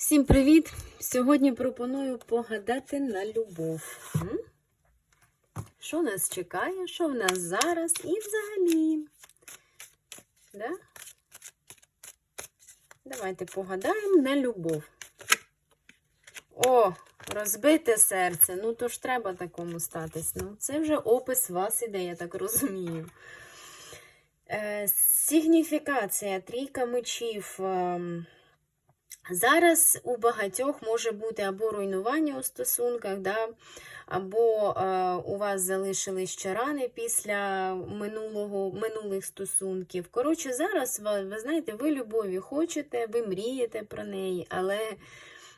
Всім привіт! Сьогодні пропоную погадати на любов. Що нас чекає, що в нас зараз і взагалі. Да? Давайте погадаємо на любов. О, розбите серце. Ну, то ж треба такому статись. Ну, це вже опис вас іде, я так розумію. Е, сигніфікація, трійка мечів. ем, Зараз у багатьох може бути або руйнування у стосунках, да, або е, у вас залишились ще рани після минулого, минулих стосунків. Коротше, зараз, ви, ви знаєте, ви любові хочете, ви мрієте про неї, але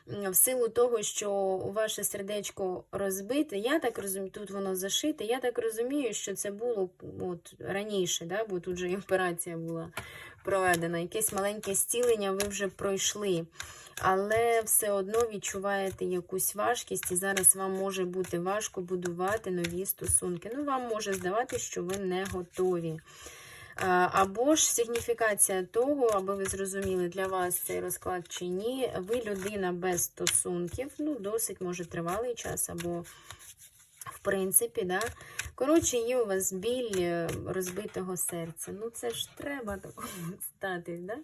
в силу того, що ваше сердечко розбите, я так розумію, тут воно зашите, я так розумію, що це було от, раніше, да, бо тут же і операція була проведена, якесь маленьке зцілення ви вже пройшли. Але все одно відчуваєте якусь важкість, і зараз вам може бути важко будувати нові стосунки. Ну, вам може здавати, що ви не готові. Або ж сигніфікація того, аби ви зрозуміли, для вас цей розклад чи ні, ви людина без стосунків, ну, досить може тривалий час, або принципі, да. Коротше, є у вас біль е, розбитого серця. Ну, це ж треба такому стати, да?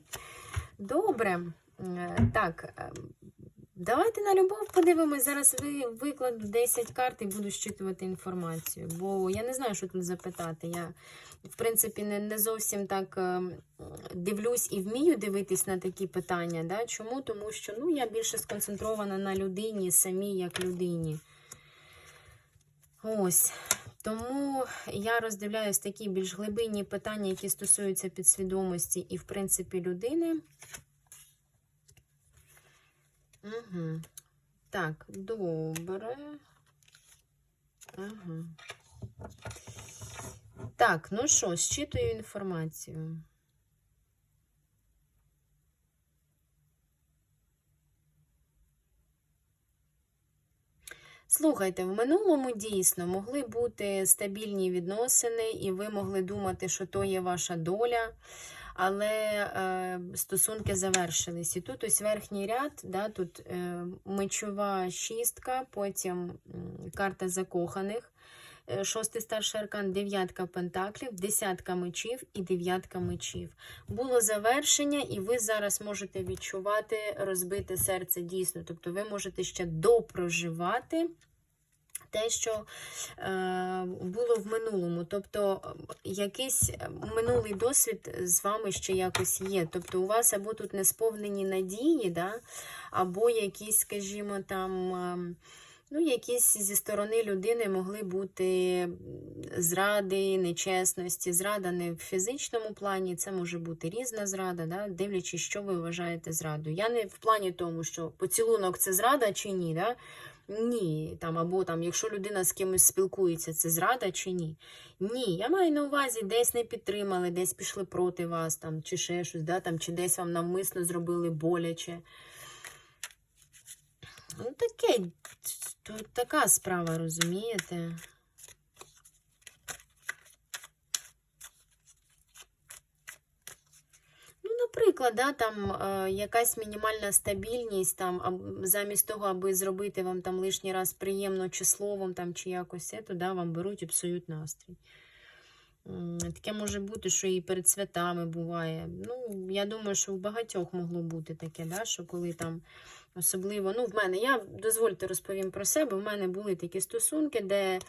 Добре. Е, Так, е, давайте на любов подивимось. Зараз ви викладу 10 карт і буду щитувати інформацію. Бо я не знаю, що тут запитати. Я, в принципі, не, не зовсім так дивлюсь і вмію дивитись на такі питання. Да? Чому? Тому що ну, я більше сконцентрована на людині, самій як людині. Ось. Тому я роздивляюсь такі більш глибинні питання, які стосуються підсвідомості і, в принципі, людини. Угу. Так, добре. Ага. Так, ну що, щитую інформацію. Слухайте, в минулому дійсно могли бути стабільні відносини, і ви могли думати, що то є ваша доля, але е, стосунки завершились. І тут ось верхній ряд, да, тут е, мечова шістка, потім карта закоханих, шостий старший аркан, дев'ятка пентаклів, десятка мечів і дев'ятка мечів. Було завершення, і ви зараз можете відчувати розбите серце дійсно. Тобто ви можете ще допроживати те, що е, було в минулому. Тобто е, якийсь минулий досвід з вами ще якось є. Тобто у вас або тут несповнені надії, да? або якісь, скажімо, там. Е, Ну, якісь зі сторони людини могли бути зради, нечесності. Зрада не в фізичному плані, це може бути різна зрада, да? дивлячись, що ви вважаєте зрадою. Я не в плані тому, що поцілунок це зрада чи ні. Да? Ні, там, або там, якщо людина з кимось спілкується, це зрада чи ні? Ні, я маю на увазі, десь не підтримали, десь пішли проти вас, там, чи ще щось, да? там, чи десь вам навмисно зробили боляче. Ну, таке, така справа, розумієте? Ну, наприклад, да, там е, якась мінімальна стабільність, там, аб- замість того, аби зробити вам там лишній раз приємно чи словом, там, чи якось то да, вам беруть і псують настрій. Таке може бути, що і перед святами буває. Ну, я думаю, що в багатьох могло бути таке, да, що коли там особливо, ну, в мене, я дозвольте розповім про себе. В мене були такі стосунки, де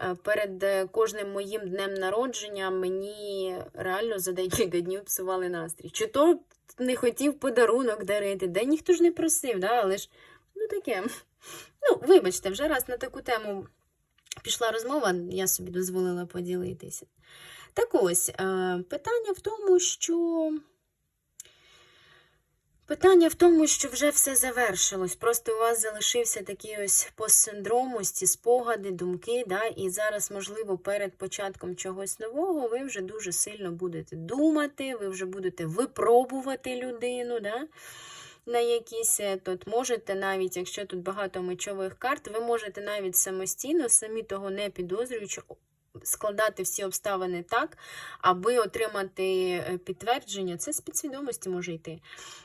е, перед е, кожним моїм днем народження мені реально за декілька днів псували настрій. Чи то не хотів подарунок дарити, де ніхто ж не просив, да, але ж ну таке. Ну, вибачте, вже раз на таку тему пішла розмова, я собі дозволила поділитися. Так ось, е, питання в тому, що. Питання в тому, що вже все завершилось. Просто у вас залишився такий ось постсиндром, ось ці спогади, думки, да? і зараз, можливо, перед початком чогось нового ви вже дуже сильно будете думати, ви вже будете випробувати людину, да? на якісь е, тут можете навіть, якщо тут багато мечових карт, ви можете навіть самостійно, самі того не підозрюючи, складати всі обставини так, аби отримати е, підтвердження, це з підсвідомості може йти,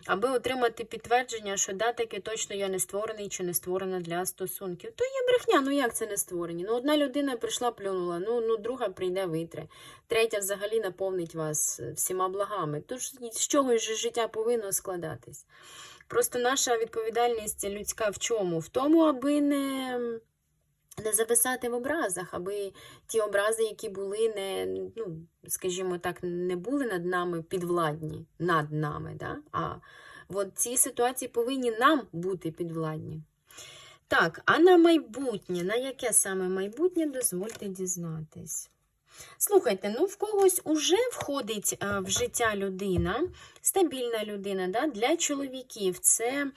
аби отримати підтвердження, що да, таки точно я не створений чи не створена для стосунків. То є брехня, ну як це не створені? Ну, одна людина прийшла, плюнула, ну, ну друга прийде, витре, третя взагалі наповнить вас е, всіма благами. Тож з чогось же життя повинно складатись. Просто наша відповідальність людська в чому? В тому, аби не. Не зависати в образах, аби ті образи, які були, не, ну, скажімо так, не були над нами підвладні, над нами. Да? А от ці ситуації повинні нам бути підвладні. Так, а на майбутнє, на яке саме майбутнє, дозвольте дізнатись. Слухайте, ну в когось уже входить в життя людина, стабільна людина. Да? Для чоловіків це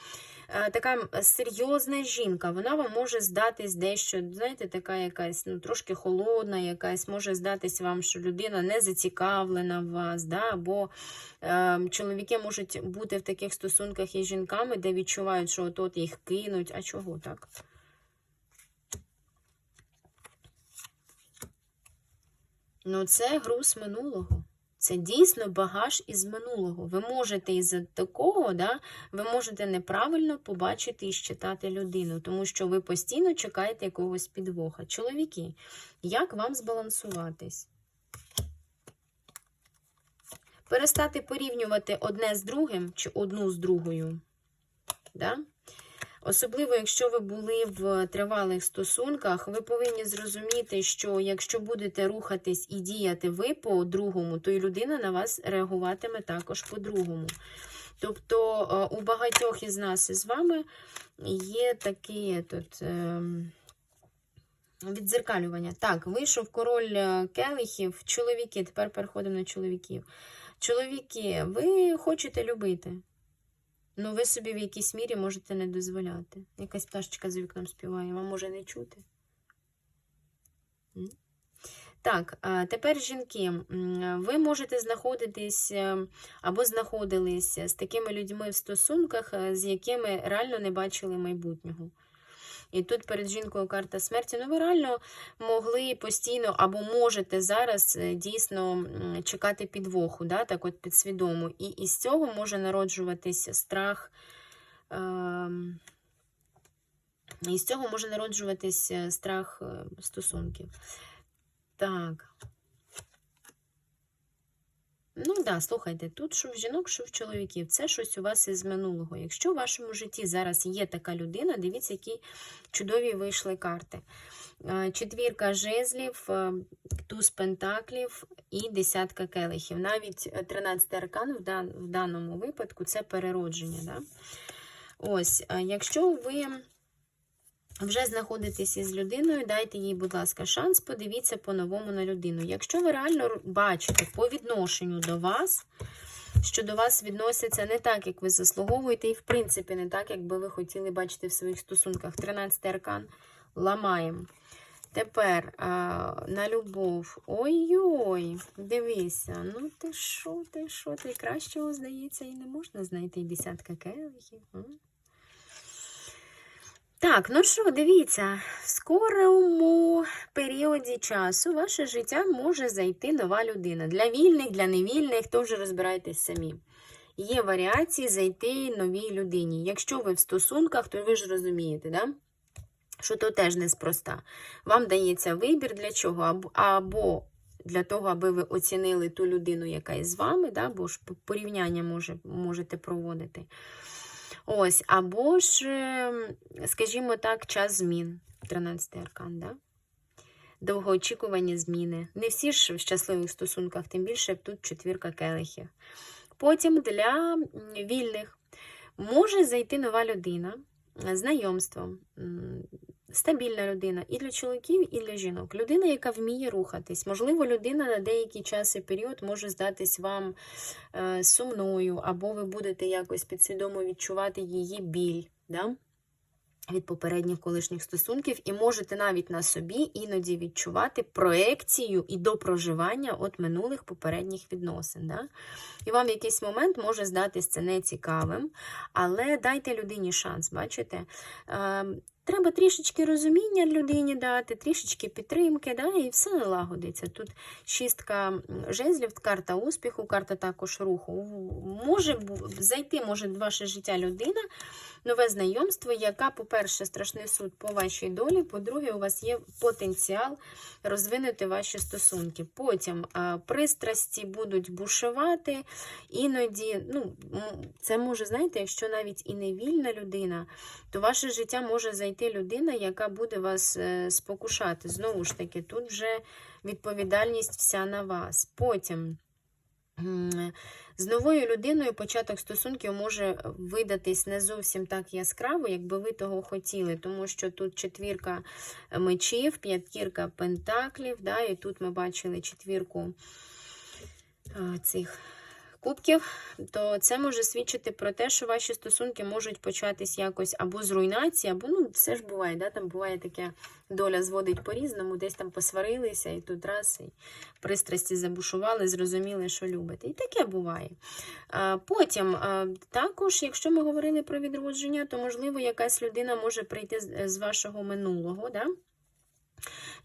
така серйозна жінка. Вона вам може здатись дещо, знаєте, така якась ну, трошки холодна, якась може здатись вам, що людина не зацікавлена в вас. Да? Або е, чоловіки можуть бути в таких стосунках із жінками, де відчувають, що от, -от їх кинуть. А чого так? Ну, це груз минулого. Це дійсно багаж із минулого. Ви можете із-за такого, да, ви можете неправильно побачити і считати людину, тому що ви постійно чекаєте якогось підвоха. Чоловіки, як вам збалансуватись? Перестати порівнювати одне з другим чи одну з другою. Да? Особливо, якщо ви були в тривалих стосунках, ви повинні зрозуміти, що якщо будете рухатись і діяти ви по-другому, то і людина на вас реагуватиме також по-другому. Тобто у багатьох із нас із вами є такі тут. Ем, Відзеркалювання. Так, вийшов король е, келихів, чоловіки. Тепер переходимо на чоловіків. Чоловіки, ви хочете любити. Ну, ви собі в якійсь мірі можете не дозволяти. Якась пташечка за вікном співає, вам може не чути. Так, тепер жінки, ви можете знаходитись е, або знаходились з такими людьми в стосунках, е, з якими реально не бачили майбутнього. І тут перед жінкою карта смерті. Ну, ви реально могли постійно або можете зараз е, дійсно чекати підвоху, да, так от підсвідомо. І із цього може народжуватися страх. Е із цього може народжуватись страх е, стосунків. Так. Ну так, да, слухайте, тут що в жінок, що в чоловіків, це щось у вас із минулого. Якщо в вашому житті зараз є така людина, дивіться, які чудові вийшли карти. Четвірка жезлів, туз пентаклів і десятка келихів. Навіть 13 аркан в даному випадку це переродження. Да? Ось, якщо ви вже знаходитесь із людиною, дайте їй, будь ласка, шанс, подивіться по-новому на людину. Якщо ви реально бачите по відношенню до вас, що до вас відносяться не так, як ви заслуговуєте, і, в принципі, не так, як би ви хотіли бачити в своїх стосунках. 13 аркан ламаємо. Тепер а, на любов. Ой-ой, дивися, ну ти що, ти що, ти кращого, здається, і не можна знайти десятка келихів. Так, ну що, дивіться, в скорому періоді часу ваше життя може зайти нова людина. Для вільних, для невільних, то вже розбирайтесь самі. Є варіації зайти новій людині. Якщо ви в стосунках, то ви ж розумієте, да? що то теж неспроста. Вам дається вибір для чого? Або для того, аби ви оцінили ту людину, яка із вами, да? бо ж порівняння може, можете проводити. Ось, або ж, ем, скажімо так, час змін. 13 аркан, да? довгоочікувані зміни. Не всі ж в щасливих стосунках, тим більше тут четвірка келихів. Потім для вільних може зайти нова людина, знайомство, стабільна людина і для чоловіків, і для жінок. Людина, яка вміє рухатись. Можливо, людина на деякий час і період може здатись вам е, сумною, або ви будете якось підсвідомо відчувати її біль. Да? Від попередніх колишніх стосунків, і можете навіть на собі іноді відчувати проекцію і допроживання от минулих попередніх відносин. Да? І вам в якийсь момент може здатись це нецікавим, але дайте людині шанс, бачите? Треба трішечки розуміння людині дати, трішечки підтримки, да, і все налагодиться. Тут шістка жезлів, карта успіху, карта також руху. Може зайти може в ваше життя людина, нове знайомство, яка, по-перше, страшний суд по вашій долі, по-друге, у вас є потенціал розвинути ваші стосунки. Потім пристрасті будуть бушувати, іноді, ну, це може, знаєте, якщо навіть і не вільна людина, то ваше життя може зайти людина, яка буде вас е, спокушати. Знову ж таки, тут вже відповідальність вся на вас. Потім. З новою людиною початок стосунків може видатись не зовсім так яскраво, якби ви того хотіли, тому що тут четвірка мечів, п'ятірка пентаклів, да, і тут ми бачили четвірку цих кубків, то це може свідчити про те, що ваші стосунки можуть початись якось або з руйнації, або ну, все ж буває, да, там буває таке, доля зводить по-різному, десь там посварилися, і тут раз, і пристрасті забушували, зрозуміли, що любите. І таке буває. Потім, також, якщо ми говорили про відродження, то, можливо, якась людина може прийти з- вашого минулого, да?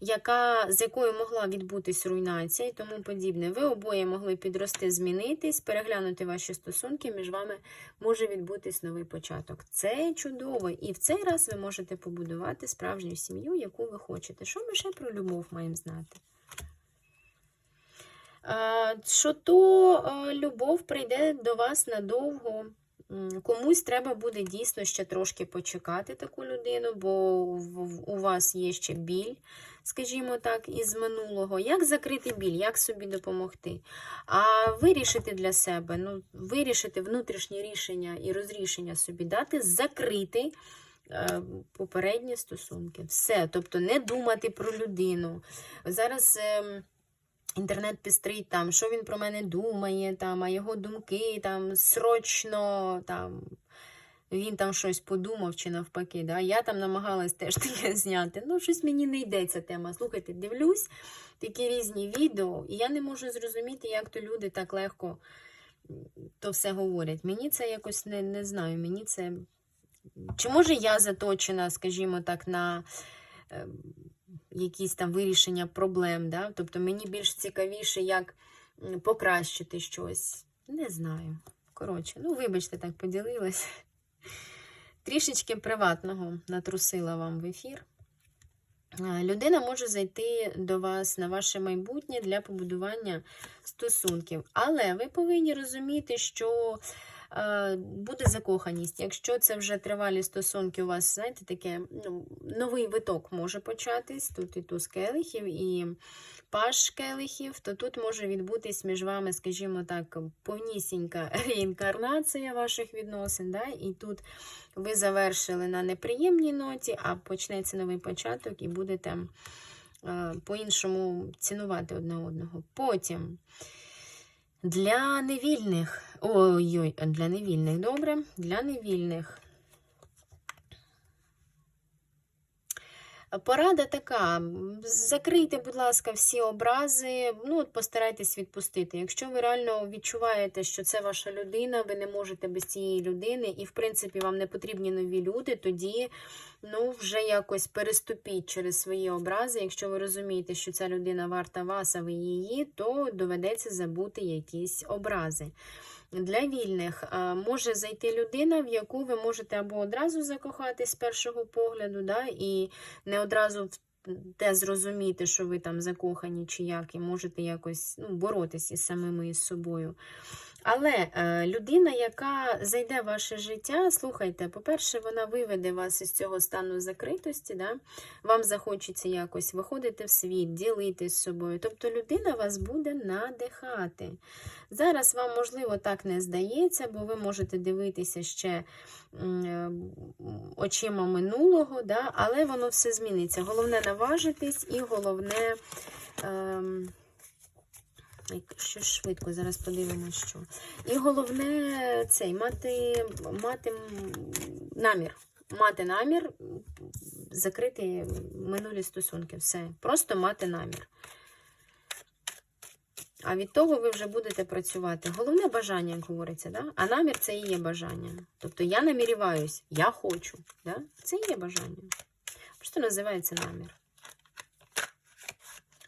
Яка, з якою могла відбутись руйнація і тому подібне. Ви обоє могли підрости, змінитись, переглянути ваші стосунки, між вами може відбутись новий початок. Це чудово. І в цей раз ви можете побудувати справжню сім'ю, яку ви хочете. Що ми ще про любов маємо знати? Що то любов прийде до вас надовго. Комусь треба буде дійсно ще трошки почекати таку людину, бо у вас є ще біль, скажімо так, із минулого. Як закрити біль, як собі допомогти? А вирішити для себе, ну, вирішити внутрішнє рішення і розрішення собі дати, закрити е, попередні стосунки. Все. Тобто не думати про людину. Зараз. ем, Інтернет пістрить там, що він про мене думає, там, а його думки там срочно там. Він там щось подумав чи навпаки. Да? Я там намагалась теж таке зняти. Ну, щось мені не йде ця тема. Слухайте, дивлюсь такі різні відео, і я не можу зрозуміти, як то люди так легко то все говорять. Мені це якось не, не знаю. Мені це. Чи може я заточена, скажімо так, на. Якісь там вирішення проблем. Да? Тобто мені більш цікавіше, як покращити щось. Не знаю. Коротше, ну, вибачте, так поділилась. Трішечки приватного натрусила вам в ефір. Людина може зайти до вас на ваше майбутнє для побудування стосунків. Але ви повинні розуміти, що буде закоханість. Якщо це вже тривалі стосунки, у вас, знаєте, таке ну, новий виток може початись. Тут і туз келихів, і паш келихів, то тут може відбутись між вами, скажімо так, повнісінька реінкарнація ваших відносин. Да? І тут ви завершили на неприємній ноті, а почнеться новий початок і будете по-іншому цінувати одне одного. Потім для невільних, ой-ой, для невільних, добре, для невільних. Порада така: закрийте, будь ласка, всі образи. Ну, от постарайтесь відпустити. Якщо ви реально відчуваєте, що це ваша людина, ви не можете без цієї людини, і, в принципі, вам не потрібні нові люди, тоді ну, вже якось переступіть через свої образи. Якщо ви розумієте, що ця людина варта вас, а ви її, то доведеться забути якісь образи. Для вільних може зайти людина, в яку ви можете або одразу закохатись з першого погляду, да, і не одразу те зрозуміти, що ви там закохані чи як, і можете якось ну, боротися із самими із собою. Але е, людина, яка зайде в ваше життя, слухайте, по-перше, вона виведе вас із цього стану закритості, да? вам захочеться якось виходити в світ, ділитись з собою. Тобто людина вас буде надихати. Зараз вам, можливо, так не здається, бо ви можете дивитися ще е, очима минулого, да? але воно все зміниться. Головне наважитись і головне. Ем, що швидко, зараз подивимося, що. І головне цей мати, мати намір. Мати намір закрити минулі стосунки. Все. Просто мати намір. А від того ви вже будете працювати. Головне бажання, як говориться, да? а намір це і є бажання. Тобто я наміріваюсь, я хочу. Да? Це і є бажання. Просто називається намір.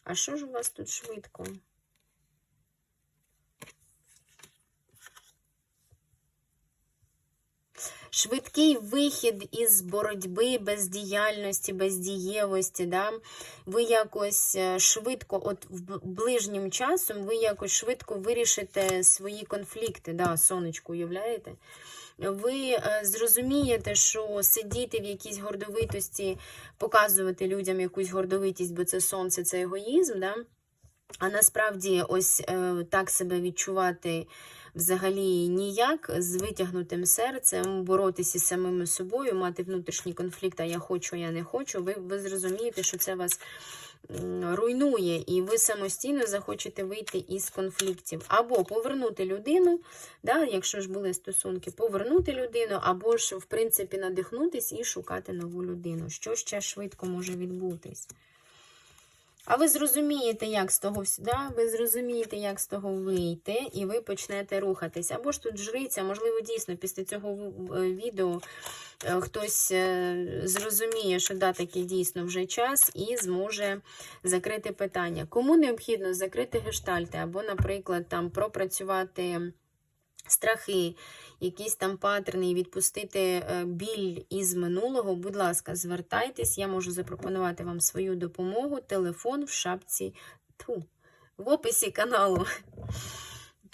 А що ж у вас тут швидко? Швидкий вихід із боротьби, бездіяльності, бездієвості. Да? Ви якось е, швидко, от ближнім часом, ви якось швидко вирішите свої конфлікти. Да, сонечко, уявляєте? Ви е, зрозумієте, що сидіти в якійсь гордовитості, показувати людям якусь гордовитість, бо це сонце, це егоїзм. Да? А насправді, ось е, так себе відчувати взагалі ніяк, з витягнутим серцем, боротися з самим собою, мати внутрішній конфлікт, а я хочу, я не хочу. Ви, ви зрозумієте, що це вас руйнує, і ви самостійно захочете вийти із конфліктів. Або повернути людину, да, якщо ж були стосунки, повернути людину, або ж, в принципі, надихнутись і шукати нову людину. Що ще швидко може відбутись? А ви зрозумієте, як з того да? ви зрозумієте, як з того вийти, і ви почнете рухатись. Або ж тут жриця, можливо, дійсно, після цього е, відео е, хтось е, зрозуміє, що да, таки дійсно вже час, і зможе закрити питання. Кому необхідно закрити гештальти, або, наприклад, там пропрацювати страхи, якісь там паттерни і відпустити е, біль із минулого, будь ласка, звертайтесь, я можу запропонувати вам свою допомогу. Телефон в шапці тьфу, в описі каналу.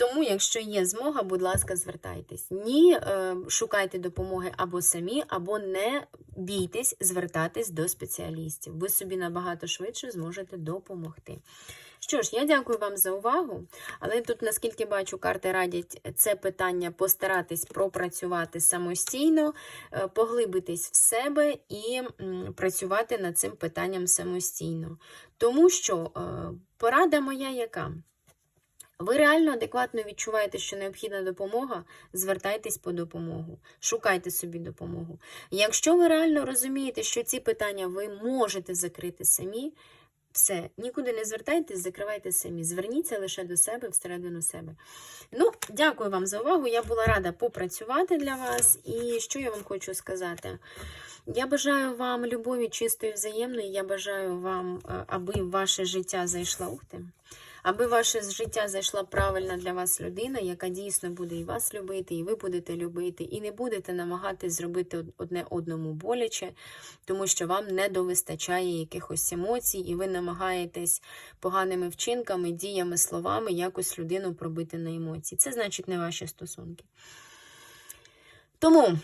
Тому, якщо є змога, будь ласка, звертайтесь. Ні, е, шукайте допомоги або самі, або не бійтесь звертатись до спеціалістів. Ви собі набагато швидше зможете допомогти. Що ж, я дякую вам за увагу. Але тут, наскільки бачу, карти радять це питання постаратись пропрацювати самостійно, е, поглибитись в себе і працювати над цим питанням самостійно. Тому що е, порада моя яка? Ви реально адекватно відчуваєте, що необхідна допомога, звертайтесь по допомогу, шукайте собі допомогу. Якщо ви реально розумієте, що ці питання ви можете закрити самі, все, нікуди не звертайтесь, закривайте самі. Зверніться лише до себе, всередину себе. Ну, дякую вам за увагу. Я була рада попрацювати для вас. І що я вам хочу сказати? Я бажаю вам любові чистої взаємної. Я бажаю вам, е, аби ваше життя зайшла ух ти, аби ваше життя зайшла правильна для вас людина, яка дійсно буде і вас любити, і ви будете любити, і не будете намагатись зробити одне одному боляче, тому що вам не довистачає якихось емоцій, і ви намагаєтесь поганими вчинками, діями, словами якось людину пробити на емоції. Це значить не ваші стосунки. Тому.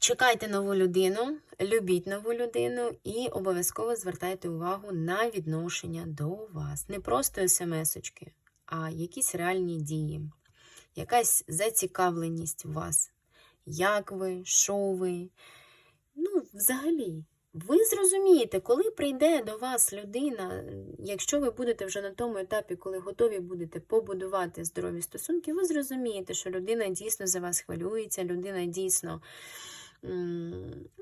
Чекайте нову людину, любіть нову людину і обов'язково звертайте увагу на відношення до вас. Не просто смс-очки, а якісь реальні дії, якась зацікавленість в вас. Як ви, що ви. Ну, взагалі, ви зрозумієте, коли прийде до вас людина, якщо ви будете вже на тому етапі, коли готові будете побудувати здорові стосунки, ви зрозумієте, що людина дійсно за вас хвилюється, людина дійсно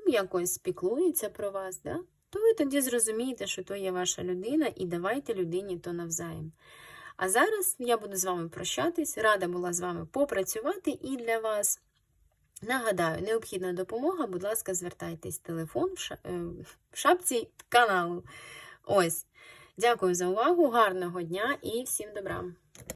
якось піклується про вас, да? то ви тоді зрозумієте, що то є ваша людина, і давайте людині то навзаєм. А зараз я буду з вами прощатись. Рада була з вами попрацювати і для вас. Нагадаю, необхідна допомога, будь ласка, звертайтесь. Телефон в е, шапці каналу. Ось. Дякую за увагу, гарного дня і всім добра!